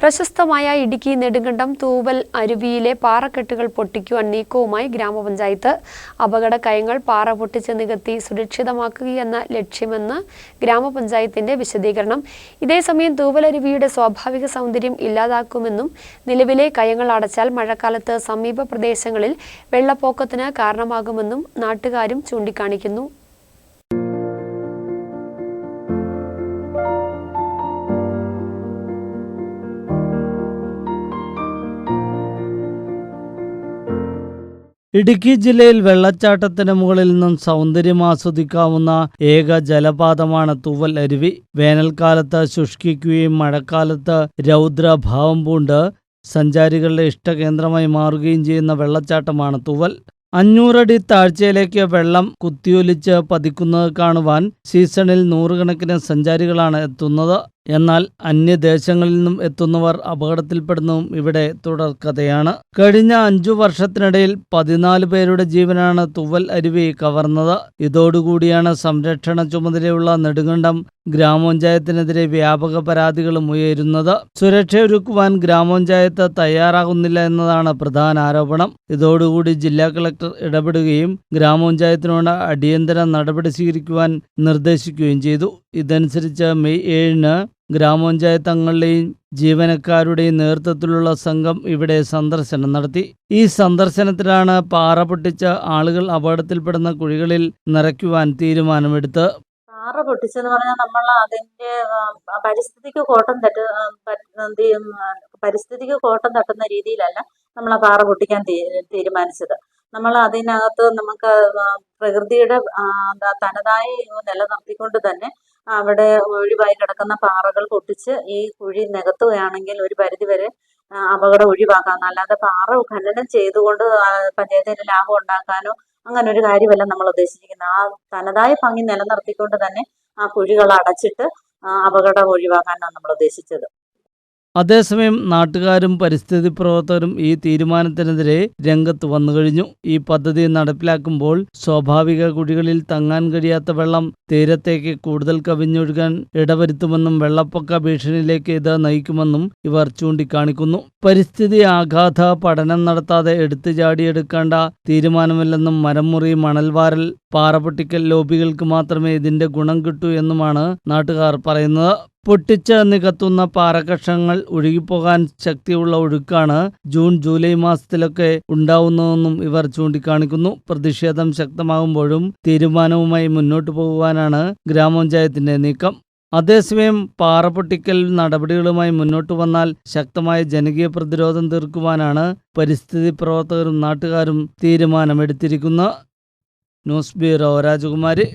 പ്രശസ്തമായ ഇടുക്കി നെടുങ്കണ്ടം തൂവൽ അരുവിയിലെ പാറക്കെട്ടുകൾ പൊട്ടിക്കുവാൻ നീക്കവുമായി ഗ്രാമപഞ്ചായത്ത്. അപകട കയങ്ങൾ പാറ പൊട്ടിച്ച് നികത്തി സുരക്ഷിതമാക്കുകയെന്ന ലക്ഷ്യമെന്ന് ഗ്രാമപഞ്ചായത്തിന്റെ വിശദീകരണം. ഇതേസമയം തൂവൽ അരുവിയുടെ സ്വാഭാവിക സൗന്ദര്യം ഇല്ലാതാക്കുമെന്നും നിലവിലെ കയങ്ങൾ അടച്ചാൽ മഴക്കാലത്ത് സമീപ പ്രദേശങ്ങളിൽ വെള്ളപ്പൊക്കത്തിന് കാരണമാകുമെന്നും നാട്ടുകാരും ചൂണ്ടിക്കാണിക്കുന്നു. ഇടുക്കി ജില്ലയിൽ വെള്ളച്ചാട്ടത്തിന് മുകളിൽ നിന്നും സൗന്ദര്യം ആസ്വദിക്കാവുന്ന ഏക ജലപാതമാണ് തൂവൽ അരുവി. വേനൽക്കാലത്ത് ശുഷ്കിക്കുകയും മഴക്കാലത്ത് രൗദ്രഭാവം പൂണ്ട് സഞ്ചാരികളുടെ ഇഷ്ടകേന്ദ്രമായി മാറുകയും ചെയ്യുന്ന വെള്ളച്ചാട്ടമാണ് തൂവൽ. അഞ്ഞൂറടി താഴ്ചയിലേക്ക് വെള്ളം കുത്തിയൊലിച്ച് പതിക്കുന്നത് കാണുവാൻ സീസണിൽ നൂറുകണക്കിന് സഞ്ചാരികളാണ് എത്തുന്നത്. എന്നാൽ അന്യദേശങ്ങളിൽ നിന്നും എത്തുന്നവർ അപകടത്തിൽപ്പെടുന്നതും ഇവിടെ തുടർക്കഥയാണ് കഴിഞ്ഞ അഞ്ചു വർഷത്തിനിടയിൽ പതിനാല് പേരുടെ ജീവനാണ് തുവൽ അരുവി കവർന്നത്. ഇതോടുകൂടിയാണ് സംരക്ഷണ ചുമതലയുള്ള നെടുങ്കണ്ടം ഗ്രാമപഞ്ചായത്തിനെതിരെ വ്യാപക പരാതികളും ഉയരുന്നത്. സുരക്ഷയൊരുക്കുവാൻ ഗ്രാമപഞ്ചായത്ത് തയ്യാറാകുന്നില്ല എന്നതാണ് പ്രധാന ആരോപണം. ഇതോടുകൂടി ജില്ലാ കളക്ടർ ഇടപെടുകയും ഗ്രാമപഞ്ചായത്തിനോട് അടിയന്തര നടപടി സ്വീകരിക്കുവാൻ നിർദ്ദേശിക്കുകയും ചെയ്തു. ഇതനുസരിച്ച് മെയ് ഏഴിന് ഗ്രാമപഞ്ചായത്ത് അംഗങ്ങളുടെയും ജീവനക്കാരുടെയും നേതൃത്വത്തിലുള്ള സംഘം ഇവിടെ സന്ദർശനം നടത്തി. ഈ സന്ദർശനത്തിലാണ് പാറ പൊട്ടിച്ച ആളുകൾ അപകടത്തിൽപ്പെടുന്ന കുഴികളിൽ നിറയ്ക്കുവാൻ തീരുമാനമെടുത്ത്. പാറ പൊട്ടിച്ചെന്ന് പറഞ്ഞാൽ നമ്മൾ അതിന്റെ പരിസ്ഥിതിക്ക് കോട്ടം തട്ട് പരിസ്ഥിതിക്ക് കോട്ടം തട്ടുന്ന രീതിയിലല്ല നമ്മൾ ആ പാറ പൊട്ടിക്കാൻ തീരുമാനിച്ചത്. നമ്മൾ അതിനകത്ത് നമുക്ക് പ്രകൃതിയുടെ തനതായി നിലനിർത്തിക്കൊണ്ട് തന്നെ അവിടെ ഒഴിവായി കിടക്കുന്ന പാറകൾ പൊട്ടിച്ച് ഈ കുഴി നികത്തുകയാണെങ്കിൽ ഒരു പരിധി വരെ അപകടം ഒഴിവാക്കാം. അല്ലാതെ പാറ ഖനനം ചെയ്തുകൊണ്ട് പഞ്ചായത്തിന് ലാഭം ഉണ്ടാക്കാനോ അങ്ങനെ ഒരു കാര്യമല്ല നമ്മൾ ഉദ്ദേശിച്ചിരിക്കുന്നത്. ആ തനതായ ഭംഗി നിലനിർത്തിക്കൊണ്ട് തന്നെ ആ കുഴികൾ അടച്ചിട്ട് അപകടം ഒഴിവാക്കാനാണ് നമ്മൾ ഉദ്ദേശിച്ചത്. അതേസമയം നാട്ടുകാരും പരിസ്ഥിതി പ്രവർത്തകരും ഈ തീരുമാനത്തിനെതിരെ രംഗത്ത് വന്നു കഴിഞ്ഞു ഈ പദ്ധതി നടപ്പിലാക്കുമ്പോൾ സ്വാഭാവിക കുഴികളിൽ തങ്ങാൻ കഴിയാത്ത വെള്ളം തീരത്തേക്ക് കൂടുതൽ കവിഞ്ഞൊഴുകാൻ ഇടവരുത്തുമെന്നും വെള്ളപ്പൊക്ക ഭീഷണിയിലേക്ക് ഇത് നയിക്കുമെന്നും ഇവർ ചൂണ്ടിക്കാണിക്കുന്നു. പരിസ്ഥിതി ആഘാത പഠനം നടത്താതെ എടുത്തു ചാടിയെടുക്കേണ്ട തീരുമാനമല്ലെന്നും മരംമുറി മണൽവാരൽ പാറപൊട്ടിക്കൽ ലോബികൾക്ക് മാത്രമേ ഇതിന്റെ ഗുണം കിട്ടൂ എന്നുമാണ് നാട്ടുകാർ പറയുന്നത്. പൊട്ടിച്ച് നികത്തുന്ന പാറകഷങ്ങൾ ഒഴുകിപ്പോകാൻ ശക്തിയുള്ള ഒഴുക്കാണ് ജൂൺ ജൂലൈ മാസത്തിലൊക്കെ ഉണ്ടാവുന്നതെന്നും ഇവർ ചൂണ്ടിക്കാണിക്കുന്നു. പ്രതിഷേധം ശക്തമാകുമ്പോഴും തീരുമാനവുമായി മുന്നോട്ട് പോകുവാനാണ് ഗ്രാമപഞ്ചായത്തിന്റെ നീക്കം. അതേസമയം പാറ പൊട്ടിക്കൽ നടപടികളുമായി മുന്നോട്ടു വന്നാൽ ശക്തമായ ജനകീയ പ്രതിരോധം തീർക്കുവാനാണ് പരിസ്ഥിതി പ്രവർത്തകരും നാട്ടുകാരും തീരുമാനമെടുത്തിരിക്കുന്നത് ന്യൂസ് ബ്യൂറോ രാജകുമാരി.